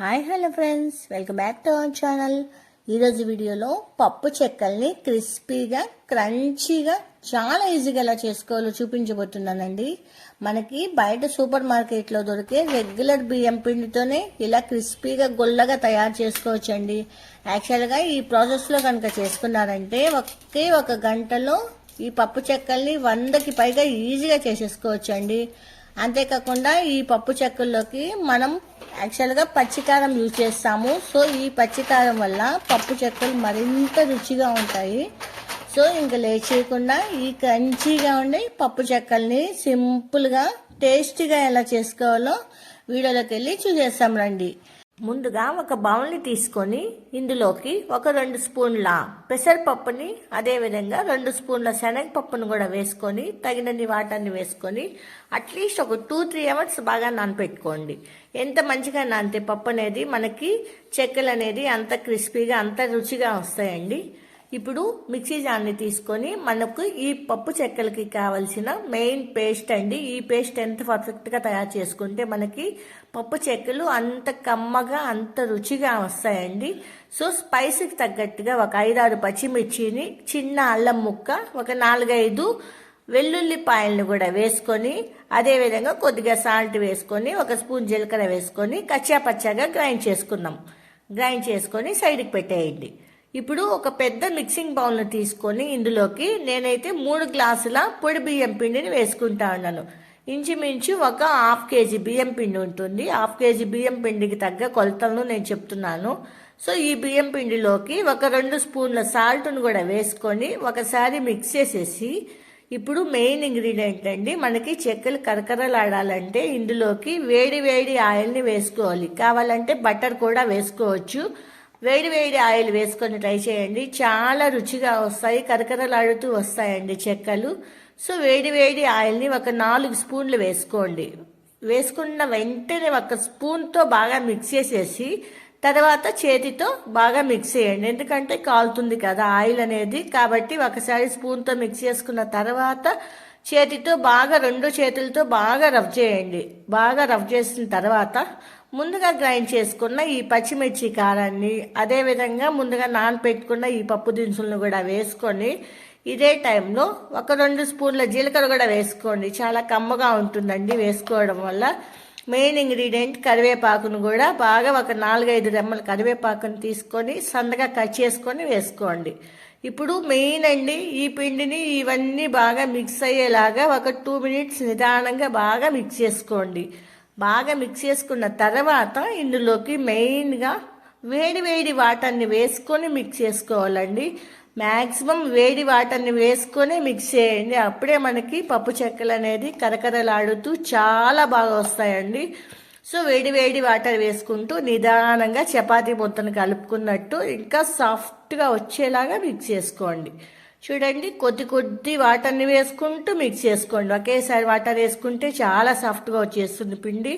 Hi hello friends. Welcome back to our channel. ఈరోజు వీడియోలో పప్పు చెక్కల్ని క్రిస్పీగా క్రంచీగా చాలా ఈజీగా ఎలా చేసుకోవాలో చూపించబోతున్నానండి. మనకి బయట సూపర్ మార్కెట్లో దొరికే రెగ్యులర్ బియ్యం పిండితోనే ఇలా క్రిస్పీగా గొల్లగా తయారు చేసుకోవచ్చండి. యాక్చువల్గా ఈ ప్రాసెస్లో కనుక చేసుకున్నారంటే ఒకే ఒక గంటలో ఈ పప్పు చెక్కల్ని వందకి పైగా ఈజీగా చేసేసుకోవచ్చండి. అంతేకాకుండా ఈ పప్పు చెక్కల్లోకి మనం యాక్చువల్గా పచ్చికారం యూజ్ చేస్తాము. సో ఈ పచ్చికారం వల్ల పప్పు చెక్కలు మరింత రుచిగా ఉంటాయి. సో ఇంకా లేచేయకుండా ఈ క్రంచీగా ఉండే పప్పు చెక్కల్ని సింపుల్గా టేస్టీగా ఎలా చేసుకోవాలో వీడియోలోకి వెళ్ళి చూసేస్తాం రండి. ముందుగా ఒక బౌల్ని తీసుకొని ఇందులోకి ఒక రెండు స్పూన్ల పెసరపప్పుని అదేవిధంగా రెండు స్పూన్ల శనగపప్పును కూడా వేసుకొని తగినన్ని వాటర్ని వేసుకొని అట్లీస్ట్ ఒక టూ త్రీ అవర్స్ బాగా నానపెట్టుకోండి. ఎంత మంచిగా నానితే పప్పు అనేది మనకి చెక్కలు అనేది అంత క్రిస్పీగా అంత రుచిగా వస్తాయండి. ఇప్పుడు మిక్సీ జార్ని తీసుకొని మనకు ఈ పప్పు చెక్కలకి కావలసిన మెయిన్ పేస్ట్ అండి. ఈ పేస్ట్ ఎంత పర్ఫెక్ట్గా తయారు చేసుకుంటే మనకి పప్పు చెక్కలు అంత కమ్మగా అంత రుచిగా వస్తాయండి. సో స్పైసీకి తగ్గట్టుగా ఒక ఐదారు పచ్చిమిర్చిని చిన్న అల్లం ముక్క ఒక నాలుగైదు వెల్లుల్లిపాయలను కూడా వేసుకొని అదేవిధంగా కొద్దిగా సాల్ట్ వేసుకొని ఒక స్పూన్ జీలకర్ర వేసుకొని కచ్చా పచ్చాగా గ్రైండ్ చేసుకుందాం. గ్రైండ్ చేసుకొని సైడ్కి పెట్టేయండి. ఇప్పుడు ఒక పెద్ద మిక్సింగ్ బౌల్ను తీసుకొని ఇందులోకి నేనైతే మూడు గ్లాసుల పొడి బియ్యం పిండిని వేసుకుంటా ఉన్నాను. ఇంచుమించు ఒక హాఫ్ కేజీ బియ్యం పిండి ఉంటుంది. హాఫ్ కేజీ బియ్యం పిండికి తగ్గ కొలతలను నేను చెప్తున్నాను. సో ఈ బియ్యం పిండిలోకి ఒక రెండు స్పూన్ల సాల్ట్ను కూడా వేసుకొని ఒకసారి మిక్స్ చేసేసి ఇప్పుడు మెయిన్ ఇంగ్రీడియంట్ అండి మనకి చెక్కలు కరకరలాడాలంటే ఇందులోకి వేడి వేడి ఆయిల్ని వేసుకోవాలి. కావాలంటే బటర్ కూడా వేసుకోవచ్చు. వేడి వేడి ఆయిల్ వేసుకొని ట్రై చేయండి. చాలా రుచిగా వస్తాయి. కరకరలాడుతూ వస్తాయండి చెక్కలు. సో వేడి వేడి ఆయిల్ని ఒక నాలుగు స్పూన్లు వేసుకోండి. వేసుకున్న వెంటనే ఒక స్పూన్తో బాగా మిక్స్ చేసేసి తర్వాత చేతితో బాగా మిక్స్ చేయండి. ఎందుకంటే కాలుతుంది కదా ఆయిల్ అనేది. కాబట్టి ఒకసారి స్పూన్తో మిక్స్ చేసుకున్న తర్వాత చేతితో బాగా రెండు చేతులతో బాగా రబ్ చేయండి. బాగా రబ్ చేసిన తర్వాత ముందుగా గ్రైండ్ చేసుకున్న ఈ పచ్చిమిర్చి కారాన్ని అదేవిధంగా ముందుగా నానపెట్టుకున్న ఈ పప్పు దినుసులను కూడా వేసుకొని ఇదే టైంలో ఒక రెండు స్పూన్ల జీలకర్ర కూడా వేసుకోండి. చాలా కమ్మగా ఉంటుందండి వేసుకోవడం వల్ల. మెయిన్ ఇంగ్రీడియంట్ కరివేపాకును కూడా బాగా ఒక నాలుగైదు రెమ్మల కరివేపాకును తీసుకొని సన్నగా కట్ చేసుకొని వేసుకోండి. ఇప్పుడు మెయిన్ అండి ఈ పిండిని ఇవన్నీ బాగా మిక్స్ అయ్యేలాగా ఒక టూ మినిట్స్ నిదానంగా బాగా మిక్స్ చేసుకోండి. బాగా మిక్స్ చేసుకున్న తర్వాత ఇందులోకి మెయిన్గా వేడి వేడి వాటర్ని వేసుకొని మిక్స్ చేసుకోవాలండి. మ్యాక్సిమం వేడి వాటర్ని వేసుకొని మిక్స్ చేయండి. అప్పుడే మనకి పప్పు చెక్కలు అనేది కరకరలాడుతూ చాలా బాగా వస్తాయండి. సో వేడి వేడి వాటర్ వేసుకుంటూ నిదానంగా చపాతీ మొత్తం కలుపుకున్నట్టు ఇంకా సాఫ్ట్గా వచ్చేలాగా మిక్స్ చేసుకోండి. చూడండి కొద్ది కొద్ది వాటర్ని వేసుకుంటూ మిక్స్ చేసుకోండి. ఒకేసారి వాటర్ వేసుకుంటే చాలా సాఫ్ట్గా వచ్చేస్తుంది పిండి.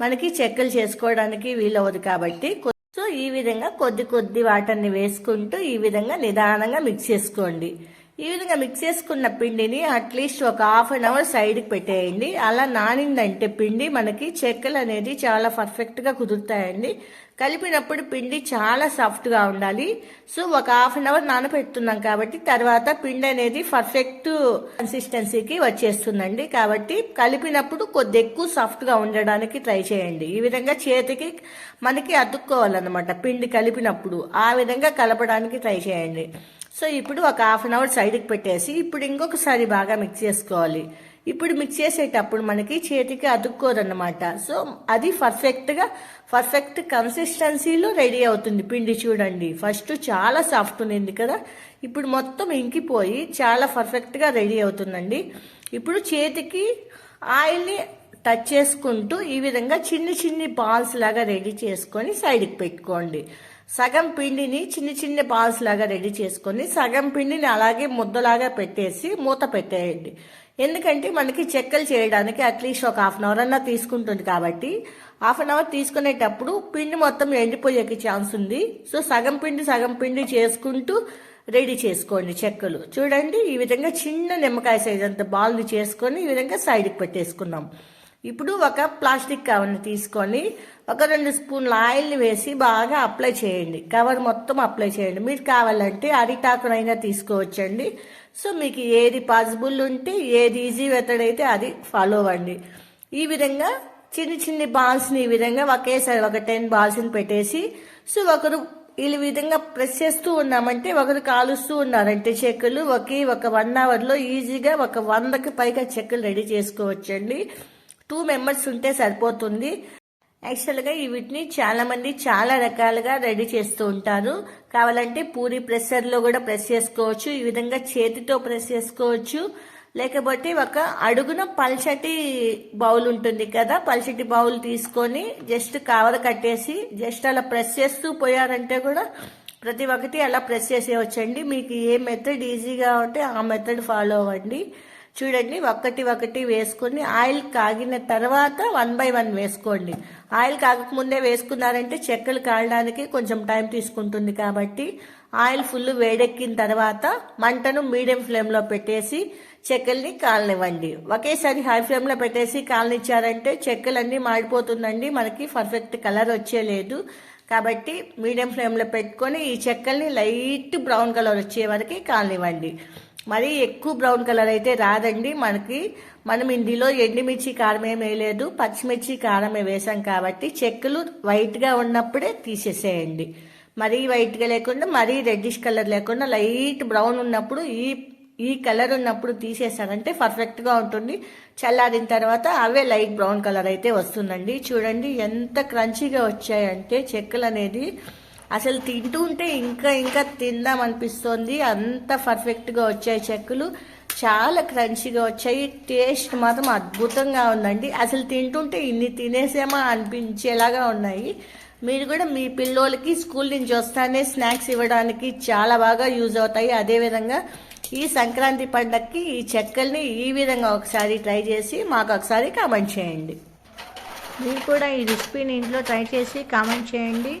మనకి చెక్కలు చేసుకోవడానికి వీలవ్వదు కాబట్టి సో ఈ విధంగా కొద్ది కొద్ది వాటర్ని వేసుకుంటూ ఈ విధంగా నిదానంగా మిక్స్ చేసుకోండి. ఈ విధంగా మిక్స్ చేసుకున్న పిండిని అట్లీస్ట్ ఒక హాఫ్ అన్ అవర్ సైడ్కి పెట్టేయండి. అలా నానిందంటే పిండి మనకి చెక్కలు అనేది చాలా పర్ఫెక్ట్గా కుదురుతాయండి. కలిపినప్పుడు పిండి చాలా సాఫ్ట్గా ఉండాలి. సో ఒక హాఫ్ అన్ అవర్ నానబెడుతున్నాం కాబట్టి తర్వాత పిండి అనేది పర్ఫెక్ట్ కన్సిస్టెన్సీకి వచ్చేస్తుందండి. కాబట్టి కలిపినప్పుడు కొద్ది ఎక్కువ సాఫ్ట్గా ఉండడానికి ట్రై చేయండి. ఈ విధంగా చేతికి మనకి అతుక్కోవాలన్నమాట. పిండి కలిపినప్పుడు ఆ విధంగా కలపడానికి ట్రై చేయండి. సో ఇప్పుడు ఒక హాఫ్ అన్ అవర్ సైడ్కి పెట్టేసి ఇప్పుడు ఇంకొకసారి బాగా మిక్స్ చేసుకోవాలి. ఇప్పుడు మిక్స్ చేసేటప్పుడు మనకి చేతికి అతుక్కోదన్నమాట. సో అది పర్ఫెక్ట్గా పర్ఫెక్ట్ కన్సిస్టెన్సీలో రెడీ అవుతుంది పిండి చూడండి. ఫస్ట్ చాలా సాఫ్ట్ ఉంది కదా. ఇప్పుడు మొత్తం ఇంకిపోయి చాలా పర్ఫెక్ట్గా రెడీ అవుతుందండి. ఇప్పుడు చేతికి ఆయిల్ని టచ్ చేసుకుంటూ ఈ విధంగా చిన్ని చిన్ని బాల్స్ లాగా రెడీ చేసుకొని సైడ్కి పెట్టుకోండి. సగం పిండిని చిన్న చిన్న బాల్స్ లాగా రెడీ చేసుకొని సగం పిండిని అలాగే ముద్దలాగా పెట్టేసి మూత పెట్టేయండి. ఎందుకంటే మనకి చెక్కలు చేయడానికి అట్లీస్ట్ ఒక హాఫ్ అన్ అవర్ అన్నా తీసుకుంటుంది కాబట్టి హాఫ్ అన్ అవర్ తీసుకునేటప్పుడు పిండి మొత్తం ఎండిపోయేకి ఛాన్స్ ఉంది. సో సగం పిండి సగం పిండి చేసుకుంటూ రెడీ చేసుకోండి చెక్కలు. చూడండి ఈ విధంగా చిన్న నిమ్మకాయ సైజ్ అంత బాల్ని చేసుకొని ఈ విధంగా సైడ్కి పెట్టేసుకున్నాం. ఇప్పుడు ఒక ప్లాస్టిక్ కవర్ని తీసుకొని ఒక రెండు స్పూన్ల ఆయిల్ని వేసి బాగా అప్లై చేయండి. కవర్ మొత్తం అప్లై చేయండి. మీరు కావాలంటే అరిటాకునైనా తీసుకోవచ్చండి. సో మీకు ఏది పాసిబుల్ ఉంటే ఏది ఈజీ మెథడ్ అయితే అది ఫాలో అవ్వండి. ఈ విధంగా చిన్ని చిన్ని బాల్స్ని ఈ విధంగా ఒకేసారి ఒక టెన్ బాల్స్ని పెట్టేసి సో ఒకరు ఈ విధంగా ప్రెస్ చేస్తూ ఉన్నామంటే ఒకరు కాలుస్తూ ఉన్నారంటే చెక్కులు ఒకే ఒక వన్ అవర్లో ఈజీగా ఒక వందకి పైగా చెక్కలు రెడీ చేసుకోవచ్చండి. టూ మెంబర్స్ ఉంటే సరిపోతుంది. యాక్చువల్గా వీటిని చాలా మంది చాలా రకాలుగా రెడీ చేస్తూ ఉంటారు. కావాలంటే పూరి ప్రెషర్లో కూడా ప్రెస్ చేసుకోవచ్చు. ఈ విధంగా చేతితో ప్రెస్ చేసుకోవచ్చు. లేకపోతే ఒక అడుగున పల్చటి బౌల్ ఉంటుంది కదా పల్చటి బౌల్ తీసుకొని జస్ట్ కవర్ కట్టేసి జస్ట్ అలా ప్రెస్ చేస్తూ పోయారంటే కూడా ప్రతి ఒక్కటి అలా ప్రెస్ చేసేవచ్చండి మీకు ఏ మెథడ్ ఈజీగా ఉంటే ఆ మెథడ్ ఫాలో అవ్వండి. చూడండి ఒకటి ఒకటి వేసుకొని ఆయిల్ కాగిన తర్వాత వన్ బై వన్ వేసుకోండి. ఆయిల్ కాగకముందే వేసుకున్నారంటే చెక్కలు కాలడానికి కొంచెం టైం తీసుకుంటుంది కాబట్టి ఆయిల్ ఫుల్ వేడెక్కిన తర్వాత మంటను మీడియం ఫ్లేమ్లో పెట్టేసి చెక్కల్ని కాలనివ్వండి. ఒకేసారి హై ఫ్లేమ్లో పెట్టేసి కాలనిచ్చారంటే చెక్కలన్నీ మాడిపోతుందండి. మనకి పర్ఫెక్ట్ కలర్ వచ్చేలేదు కాబట్టి మీడియం ఫ్లేమ్లో పెట్టుకొని ఈ చెక్కల్ని లైట్ బ్రౌన్ కలర్ వచ్చే వరకు కాలనివ్వండి. మరీ ఎక్కువ బ్రౌన్ కలర్ అయితే రాదండి. మనకి మనం ఇందులో ఎండుమిర్చి కారం ఏమి వేయలేదు. పచ్చిమిర్చి కారమే వేసాం కాబట్టి చెక్కలు వైట్గా ఉన్నప్పుడే తీసేసేయండి. మరీ వైట్గా లేకుండా మరీ రెడ్డిష్ కలర్ లేకుండా లైట్ బ్రౌన్ ఉన్నప్పుడు ఈ ఈ కలర్ ఉన్నప్పుడు తీసేసారంటే పర్ఫెక్ట్గా ఉంటుంది. చల్లారిన తర్వాత అవే లైట్ బ్రౌన్ కలర్ అయితే వస్తుందండి. చూడండి ఎంత క్రంచీగా వచ్చాయంటే చెక్కలు అనేది అసలు తింటూ ఉంటే ఇంకా ఇంకా తిందాం అనిపిస్తుంది. అంత పర్ఫెక్ట్గా వచ్చాయి చెక్కులు. చాలా క్రంచీగా వచ్చాయి. టేస్ట్ మాత్రం అద్భుతంగా ఉందండి. అసలు తింటుంటే ఇన్ని తినేసేమా అనిపించేలాగా ఉన్నాయి. మీరు కూడా మీ పిల్లోలకి స్కూల్ నుంచి వస్తానే స్నాక్స్ ఇవ్వడానికి చాలా బాగా యూజ్ అవుతాయి. అదేవిధంగా ఈ సంక్రాంతి పండగకి ఈ చెక్కల్ని ఈ విధంగా ఒకసారి ట్రై చేసి మాకు ఒకసారి కామెంట్ చేయండి. మీరు కూడా ఈ రెసిపీని ఇంట్లో ట్రై చేసి కామెంట్ చేయండి.